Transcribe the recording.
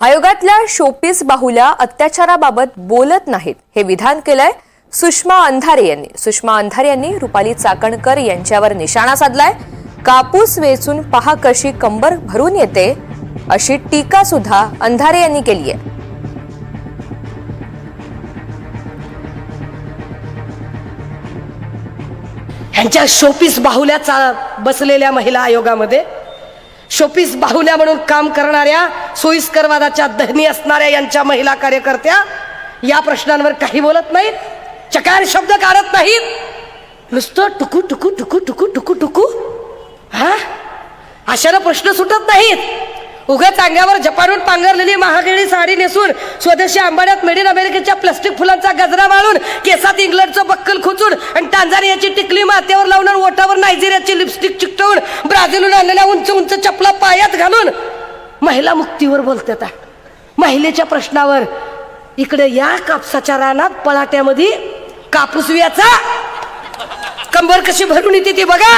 आयोगातल्या showpiece बाहुल्या अत्याचाराबाबत बोलत नाहीत. हे विधान केलंय सुषमा अंधारे यांनी. सुषमा अंधारे यांनी रुपाली चाकणकर यांच्यावर निशाणा साधलाय. कापूस वेचून पहा कशी कंबर भरून येते अशी टीका सुद्धा अंधारे यांनी केली आहे. यांच्या शोपीस बाहुल्याचा बसलेल्या महिला आयोगामध्ये शोपीस बाहुल्या म्हणून काम करणाऱ्या सोयीस्करवादाच्या धनी असणाऱ्या यांच्या महिला कार्यकर्त्या या प्रश्नांवर काही बोलत नाहीत चकार शब्द काढत नाहीत. नुसतं टुकू टुकू टुकू टुकू टुकू टुकू. हा? अशानं प्रश्न सुटत नाहीत. उघ्या अंगावर जपानून पांघरलेली महागडी साडी नेसून स्वदेशी आंबाड्यात मेड इन अमेरिकेच्या प्लास्टिक फुलांचा गजरा वाळून केसात इंग्लंडचं बक्कल खुचून टांझानियाची टिकली माथ्यावर लावून ओटावर ओठावर नायजेरियाची लिपस्टिक चिकटवून ब्राझीलहून आणलेल्या उंच उंच चपला पायात घालून महिला मुक्तीवर बोलतात. महिलेच्या प्रश्नावर इकडे या कापसाच्या रानात पळाट्यामध्ये कापूस वियाचा. कंबर कशी भरून येते ती बघा.